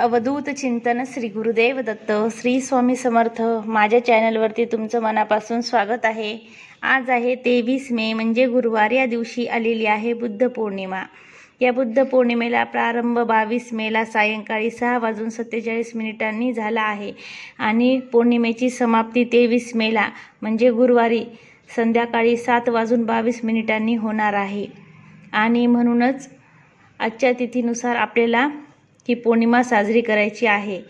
अवधूत चिंतन श्री गुरुदेव दत्त श्री स्वामी समर्थ. माझ्या चॅनलवरती तुमचं मनापासून स्वागत आहे. आज आहे तेवीस मे म्हणजे गुरुवार या दिवशी आलेली आहे बुद्ध पौर्णिमा. या बुद्ध पौर्णिमेला प्रारंभ बावीस मेला सायंकाळी सहा वाजून सत्तेचाळीस मिनिटांनी झाला आहे. आणि पौर्णिमेची समाप्ती तेवीस मेला म्हणजे गुरुवारी संध्याकाळी सात वाजून बावीस मिनिटांनी होणार आहे. आणि म्हणूनच आजच्या तिथीनुसार आपल्याला ही पौर्णिमा साजरी करायची आहे.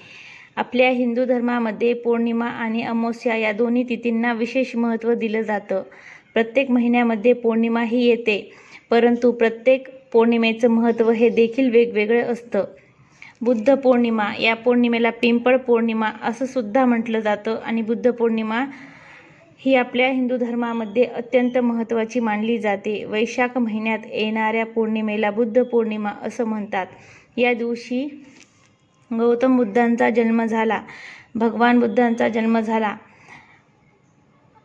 आपल्या हिंदू धर्मामध्ये पौर्णिमा आणि अमावस्या या दोन्ही तिथींना विशेष महत्त्व दिलं जातं. प्रत्येक महिन्यामध्ये पौर्णिमा ही येते परंतु प्रत्येक पौर्णिमेचं महत्त्व हे देखील वेगवेगळं असतं. बुद्ध पौर्णिमा या पौर्णिमेला पिंपळ पौर्णिमा असं सुद्धा म्हटलं जातं आणि बुद्ध पौर्णिमा ही आपल्या हिंदू धर्मामध्ये अत्यंत महत्त्वाची मानली जाते. वैशाख महिन्यात येणाऱ्या पौर्णिमेला बुद्ध पौर्णिमा असं म्हणतात. या दिवशी गौतम बुद्धांचा जन्म झाला. भगवान बुद्धांचा जन्म झाला.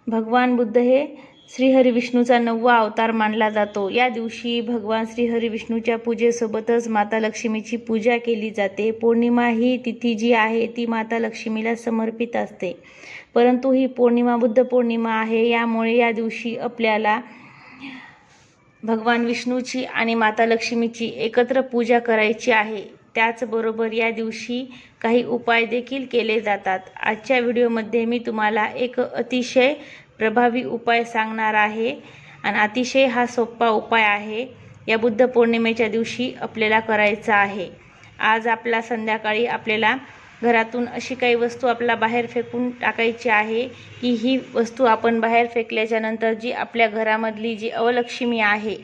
भगवान बुद्ध हे श्रीहरी विष्णूचा नववा अवतार मानला जातो. या दिवशी भगवान श्रीहरी विष्णूच्या पूजेसोबतच माता लक्ष्मीची पूजा केली जाते. पौर्णिमा ही तिथी जी आहे ती माता लक्ष्मीला समर्पित असते. परंतु ही पौर्णिमा बुद्ध पौर्णिमा आहे. यामुळे या दिवशी आपल्याला भगवान विष्णूची आणि माता लक्ष्मीची एकत्र पूजा करायची आहे. त्याचबरोबर या दिवशी काही उपाय देखील केले जातात. आजच्या व्हिडिओमध्ये मी तुम्हाला एक अतिशय प्रभावी उपाय सांगणार आहे. आणि अतिशय हा सोपा उपाय आहे. या बुद्ध पौर्णिमेच्या दिवशी आपल्याला करायचा आहे. आज आपला संध्याकाळी आपल्याला घरातून अशी काही वस्तू आपल्याला बाहेर फेकून टाकायची आहे की ही वस्तू आपण बाहेर फेकल्याच्या नंतर जी आपल्या घरामधली जी अवलक्ष्मी आहे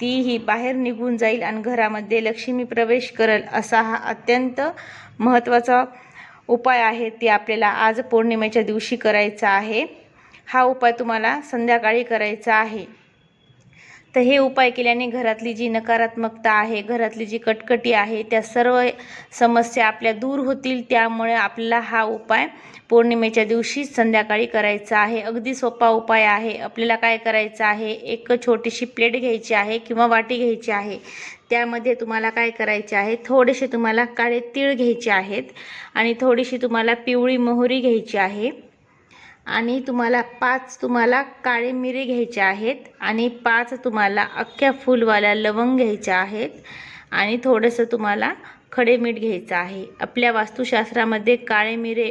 ती ही बाहेर निघून जाईल आणि घरामध्ये लक्ष्मी प्रवेश करेल असा हा अत्यंत महत्त्वाचा उपाय आहे ते आपल्याला आज पौर्णिमेच्या दिवशी करायचा आहे. हा उपाय तुम्हाला संध्याकाळी करायचा आहे. तर हे उपाय केल्याने घरातली जी नकारात्मकता आहे घरातली जी कटकटी आहे त्या सर्व समस्या आपल्या दूर होतील. त्यामुळे आपल्याला हा उपाय पौर्णिमेच्या दिवशी संध्याकाळी करायचा आहे. अगदी सोपा उपाय आहे. आपल्याला काय करायचं आहे? एक छोटीशी प्लेट घ्यायची आहे किंवा वाटी घ्यायची आहे. त्यामध्ये तुम्हाला काय करायचे आहे? थोडेसे तुम्हाला काळे तीळ घ्यायचे आहेत आणि थोडीशी तुम्हाला पिवळी मोहरी घ्यायची आहे. आणि तुम्हाला पाच तुम्हाला काळे मिरे घ्यायचे आहेत आणि पाच तुम्हाला अख्ख्या फुलवाल्या लवंग घ्यायच्या आहेत आणि थोडंसं तुम्हाला खडे मीठ घ्यायचं आहे. आपल्या वास्तुशास्त्रामध्ये काळे मिरे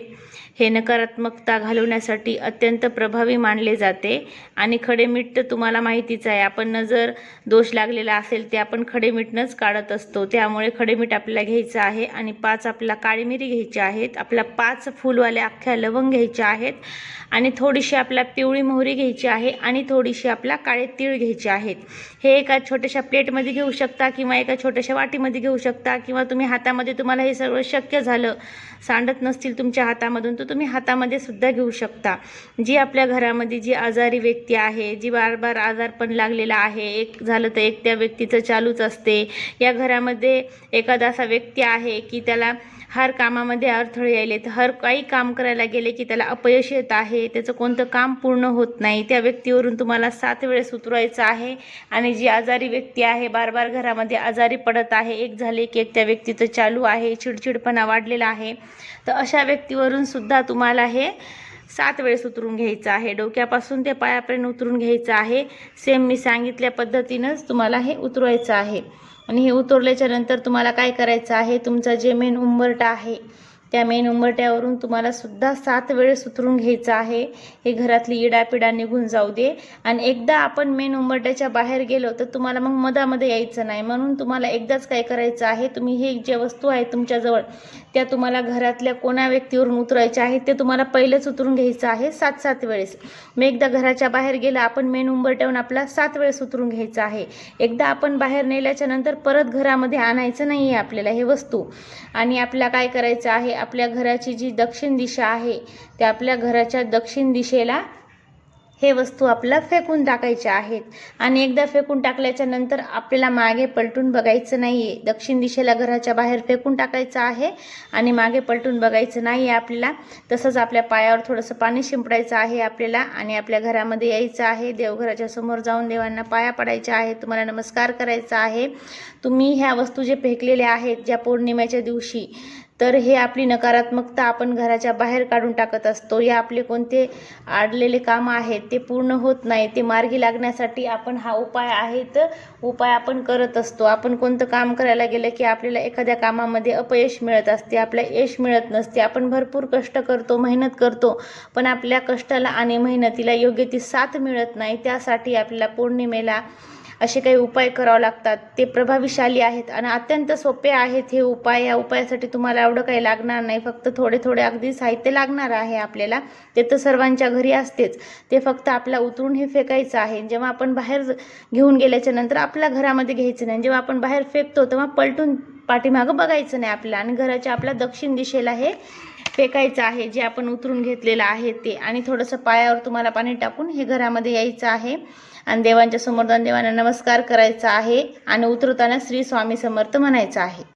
हे नकारात्मकता घालवण्यासाठी अत्यंत प्रभावी मानले जाते. आणि खडे मीठ तर तुम्हाला माहितीच आहे आपण जर दोष लागलेला असेल ते आपण खडे मीठनंच काढत असतो. त्यामुळे खडे मीठ आपल्याला घ्यायचं आहे आणि पाच आपल्याला काळी मिरी घ्यायची आहेत आपल्या पाच फुलवाल्या अख्ख्या लवंग घ्यायच्या आहेत आणि थोडीशी आपल्या पिवळी मोहरी घ्यायची आहे आणि थोडीशी आपला काळे तीळ घ्यायचे आहेत. हे एका छोट्याशा प्लेटमध्ये घेऊ शकता किंवा एका छोट्याशा वाटीमध्ये घेऊ शकता किंवा तुम्ही हातामध्ये तुम्हाला हे सर्व शक्य झालं सांडत नसतील तुमच्या हातामधून तर तुम्ही हातामध्ये सुद्धा घेऊ शकता. जी आपल्या घरामध्ये जी आजारी व्यक्ती आहे जी बार बार आजार पण लागलेला आहे एक झालं तर एक त्या व्यक्तीचं चालूच असते. या घरामध्ये एखादा असा व्यक्ती आहे की त्याला हर कामामध्ये अडथळे यायलेत हर काही काम करायला गेले की त्याला अपयश येत आहे त्याचं कोणतं काम पूर्ण होत नाही त्या व्यक्तीवरून तुम्हाला सात वेळेस उतरवायचं आहे. आणि जी आजारी व्यक्ती आहे बार बार घरामध्ये आजारी पडत आहे एक झाले की एक त्या व्यक्तीचं चालू आहे चिडचिडपणा वाढलेला आहे. तर अशा व्यक्तीवरून सुद्धा तुम्हाला हे सात वेळेस उतरून घ्यायचं आहे. डोक्यापासून ते पायापर्यंत उतरून घ्यायचं आहे. सेम मी सांगितल्या पद्धतीनंच तुम्हाला हे उतरवायचं आहे. आणि हे उतरल्याच्या नंतर तुम्हाला काय करायचं आहे? तुमचा जे मेन उंबरटा आहे त्या मेन उंबरट्यावरून तुम्हाला सुद्धा सात वेळेस उतरून घ्यायचं आहे. हे घरातली इडापिडा निघून जाऊ दे. आणि एकदा आपण मेन उंबरट्याच्या बाहेर गेलो तर तुम्हाला मग मधामध्ये यायचं नाही. म्हणून तुम्हाला एकदाच काय करायचं आहे? तुम्ही हे जे वस्तू आहे तुमच्याजवळ त्या तुम्हाला घरातल्या कोणा व्यक्तीवरून उतरायच्या आहेत ते तुम्हाला पहिलंच उतरून घ्यायचं आहे सात सात वेळेस. मग एकदा घराच्या बाहेर गेलं आपण मेन उंबरट्यावरून आपला सात वेळेस उतरून घ्यायचं आहे. एकदा आपण बाहेर नेल्याच्या नंतर परत घरामध्ये आणायचं नाही आहे आपल्याला हे वस्तू. आणि आपल्या काय करायचं आहे आपल्या घराची जी दक्षिण दिशा आहे त्या आपल्या घराच्या दक्षिण दिशेला हे वस्तू आपल्याला फेकून टाकायच्या आहेत. आणि एकदा फेकून टाकल्याच्या नंतर आपल्याला मागे पलटून बघायचं नाही आहे दक्षिण दिशेला घराच्या बाहेर फेकून टाकायचं आहे आणि मागे पलटून बघायचं नाही आहे आपल्याला. तसंच आपल्या पायावर थोडंसं पाणी शिंपडायचं आहे आपल्याला आणि आपल्या घरामध्ये यायचं आहे. देवघराच्या समोर जाऊन देवांना पाया पडायच्या आहे तुम्हाला नमस्कार करायचा आहे. तुम्ही ह्या वस्तू जे फेकलेल्या आहेत ज्या पौर्णिमेच्या दिवशी तर हे आपली नकारात्मकता आपण घराच्या बाहेर काढून टाकत असतो. या आपले कोणते आडलेले कामं आहेत ते पूर्ण होत नाही. ते मार्गी लागण्यासाठी आपण हा उपाय आहे तर उपाय आपण करत असतो. आपण कोणतं काम करायला गेलं की आपल्याला एखाद्या कामामध्ये अपयश मिळत असते आपल्याला यश मिळत नसते. आपण भरपूर कष्ट करतो मेहनत करतो पण आपल्या कष्टाला आणि मेहनतीला योग्य ती साथ मिळत नाही. त्यासाठी आपल्याला पौर्णिमेला असे काही उपाय करावे लागतात. ते प्रभावीशाली आहेत आणि अत्यंत सोपे आहेत हे उपाय. या उपायासाठी तुम्हाला एवढं काही लागणार नाही. फक्त थोडे थोडे अगदी साहित्य लागणार आहे आपल्याला. ते तर सर्वांच्या घरी असतेच. ते फक्त आपला उतरून हे फेकायचं आहे. जेव्हा आपण बाहेर घेऊन गेल्याच्यानंतर आपल्या घरामध्ये घ्यायचं नाही. जेव्हा आपण बाहेर फेकतो तेव्हा पलटून पाठीमागं बघायचं नाही आपल्याला. आणि घराच्या आपल्या दक्षिण दिशेला हे फेकायचं आहे. जे आपण उतरून घेतलेलं आहे ते. आणि थोडंसं पायावर तुम्हाला पाणी टाकून हे घरामध्ये यायचं आहे. आणि देवांच्या समोर जाऊन देवांना नमस्कार करायचा आहे आणि उतरताना श्री स्वामी समर्थ म्हणायचं आहे.